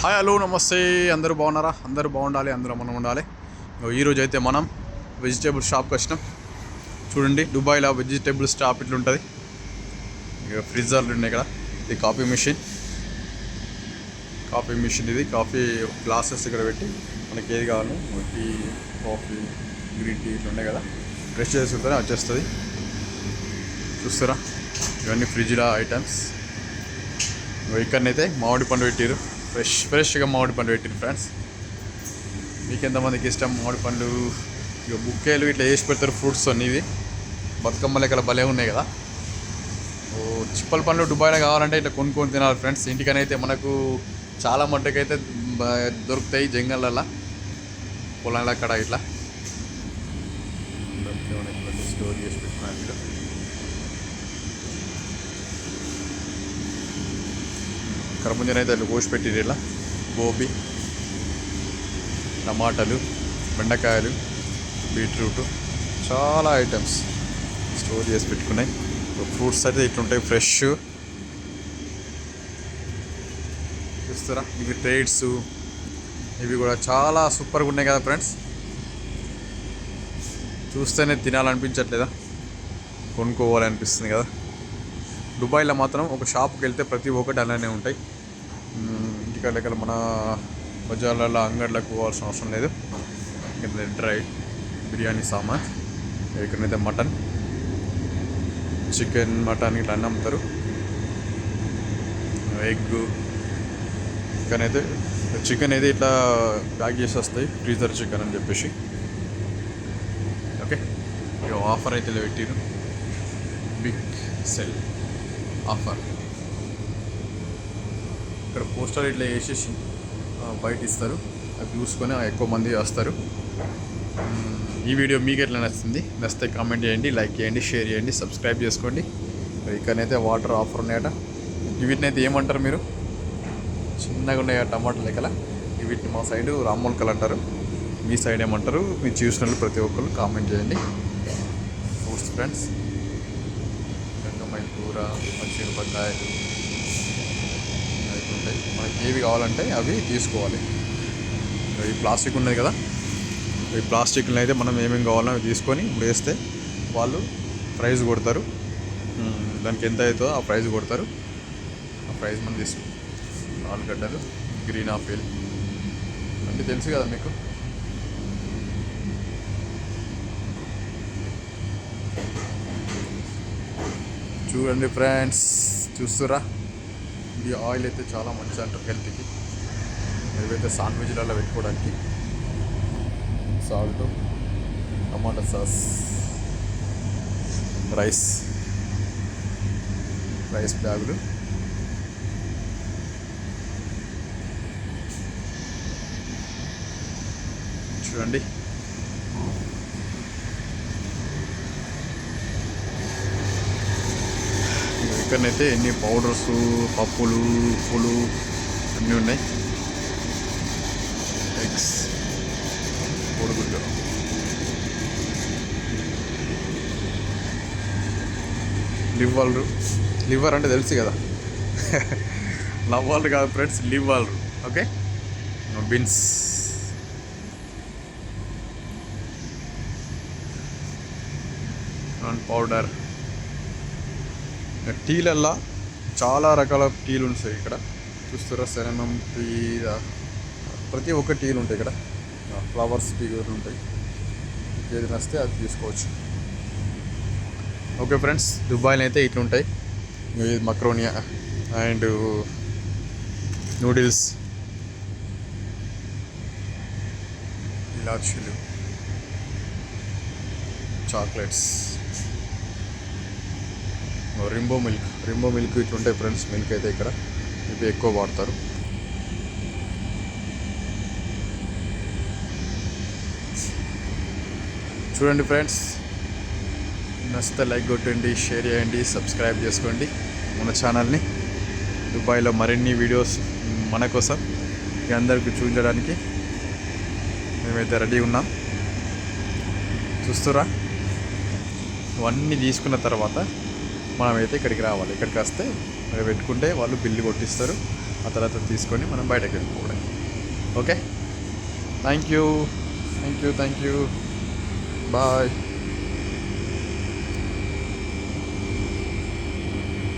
Hi hello నమస్తే. అందరూ బాగున్నారా? అందరూ బాగుండాలి అందరూ మనం ఉండాలి. ఈరోజు అయితే మనం వెజిటేబుల్ షాప్కి వచ్చినాం. చూడండి దుబాయ్లో వెజిటేబుల్ షాప్ ఇట్లుంటుంది. ఇక ఫ్రిడ్జర్లు ఉన్నాయి ఇక్కడ. ఇది కాఫీ మిషన్ కాఫీ మిషన్ ఇది. కాఫీ గ్లాసెస్ ఇక్కడ పెట్టి మనకి ఏది కావాలి టీ కాఫీ గ్రీన్ టీ ఇట్లా ఉన్నాయి కదా. ఫ్రెష్ చేసుకుంటే వచ్చేస్తుంది. చూస్తారా? ఇవన్నీ ఫ్రిడ్జ్లో ఐటమ్స్ ఇక్కడనైతే మామిడి పండు పెట్టారు ఫ్రెష్ ఫ్రెష్గా మామిడి పండు పెట్టింది ఫ్రెండ్స్. మీకు ఎంతమందికి ఇష్టం మామిడి పండ్లు? ఇక బుక్కేలు ఇట్లా వేసి పెడతారు ఫ్రూట్స్ అన్ని ఇవి. బతుకమ్మ లెక్కల భలే ఉన్నాయి కదా. ఓ చిప్పల పండ్లు దుబాయ్లో కావాలంటే ఇట్లా కొనుక్కొని తినాలి ఫ్రెండ్స్. ఇంటికనైతే మనకు చాలా మట్టుకైతే దొరుకుతాయి జంగళ్ళల్లో పొలాల అక్కడ ఇట్లా. స్టోర్ చేసి పెట్టుకున్నాను కర్బూజన్ అయితే కోసి పెట్టిరు ఇలా గోబీ టమాటాలు బెండకాయలు బీట్రూట్ చాలా ఐటమ్స్ స్టోర్ చేసి పెట్టుకున్నాయి. ఫ్రూట్స్ అయితే ఇట్లుంటాయి ఫ్రెష్. చూస్తారా? ఇవి ట్రేడ్స్. ఇవి కూడా చాలా సూపర్గా ఉన్నాయి కదా ఫ్రెండ్స్? చూస్తేనే తినాలనిపించట్లేదా? కొనుక్కోవాలనిపిస్తుంది కదా? దుబాయ్లో మాత్రం ఒక షాప్కి వెళ్తే ప్రతి ఒక్కటి అలానే ఉంటాయి. మ్మ్, ఇంటికాడ లెక్కల మన బజార్లలో అంగడ్లకు పోవాల్సిన అవసరం లేదు. ఇక్కడ డ్రై బిర్యానీ సామాన్ ఇక్కడనైతే మటన్ చికెన్ మటన్ ఇట్లా అన్నీ అమ్ముతారు. ఎగ్ అయితే చికెన్ అయితే ఇట్లా ప్యాక్ చేసి వస్తాయి ఫ్రీజర్ చికెన్ అని చెప్పేసి. ఓకే? ఇక ఆఫర్ అయితే పెట్టిరు బిగ్ సెల్. ఆఫర్. ఇక్కడ పోస్టర్ ఇట్లా వేసేసి బయట ఇస్తారు. అవి చూసుకొని ఎక్కువ మంది వస్తారు. ఈ వీడియో మీకు ఎట్లా నచ్చింది? నచ్చితే కామెంట్ చేయండి లైక్ చేయండి షేర్ చేయండి సబ్స్క్రైబ్ చేసుకోండి. ఇక్కడనైతే వాటర్ ఆఫర్ ఉన్నాయట. వీటినైతే ఏమంటారు మీరు? చిన్నగా ఉన్నాయి టమాటా లెక్కల? వీటిని మా సైడు రామ్మొలకలు అంటారు. మీ సైడ్ ఏమంటారు? మీరు చూసిన ప్రతి ఒక్కరు కామెంట్ చేయండి. ఫోర్స్ ఫ్రెండ్స్ కూర పచ్చిమిరపకాయలు అవి ఉంటాయి. మనకి ఏవి కావాలంటే అవి తీసుకోవాలి. ఈ ప్లాస్టిక్ ఉన్నది కదా? ఈ ప్లాస్టిక్ని అయితే మనం ఏమేమి కావాలో అవి తీసుకొని ఇప్పుడు వేస్తే వాళ్ళు ప్రైజ్ కొడతారు. దానికి ఎంత అవుతుందో ఆ ప్రైజ్ కొడతారు. ఆ ప్రైజ్ మనం తీసుకుంటాం ఆలుగడ్డలు గ్రీన్ ఆపిల్ అంటే తెలుసు కదా మీకు? చూడండి ఫ్రెండ్స్ చూస్తురా ఈ ఆయిల్ అయితే చాలా మంచిది అంటారు హెల్త్కి ఏవైతే శాండ్విచ్లలో పెట్టుకోవడానికి? Salt tomato sauce rice rice బ్యాగులు. చూడండి. ఇక్కడనైతే ఎన్ని పౌడర్స్ పప్పులు ఉప్పులు అన్నీ ఉన్నాయి. ఎగ్స్ కోడిగుడ్లు లివర్ లివర్ అంటే తెలుసు కదా. లవ్వాళ్ళు కాదు ఫ్రెండ్స్ లివ్వాళ్ళు ఓకే? బీన్స్. అండ్ పౌడర్ టీలల్లో చాలా రకాల టీలు ఉంటాయి ఇక్కడ. చూస్తారా సెరమం టీ ప్రతి ఒక్క టీలు ఉంటాయి ఇక్కడ. ఫ్లవర్స్ టీ కూడా ఉంటాయి. ఏది నస్తే అది తీసుకోవచ్చు. ఓకే ఫ్రెండ్స్ దుబాయ్లో అయితే ఇట్లుంటాయి ఇది macaroni and noodles. ఇలాచీలు. Chocolates. Rainbow milk rainbow milk ఇట్లుంటాయి friends milk అయితే ఇక్కడ. ఇవి ఎక్కువ వాడతారు. చూడండి ఫ్రెండ్స్ నచ్చితే లైక్ కొట్టండి షేర్ చేయండి సబ్స్క్రైబ్ చేసుకోండి మన ఛానల్ని. దుబాయ్లో మరిన్ని వీడియోస్ మన కోసం మీ అందరికీ చూపించడానికి మేమైతే రెడీ ఉన్నాం. చూస్తురా? ఇవన్నీ తీసుకున్న తర్వాత మనమైతే ఇక్కడికి రావాలి. ఇక్కడికి వస్తే మరి పెట్టుకుంటే వాళ్ళు బిల్లు కొట్టిస్తారు. ఆ తర్వాత తీసుకొని మనం బయటకు వెళ్ళిపోవడం okay? Thank you thank you thank you bye.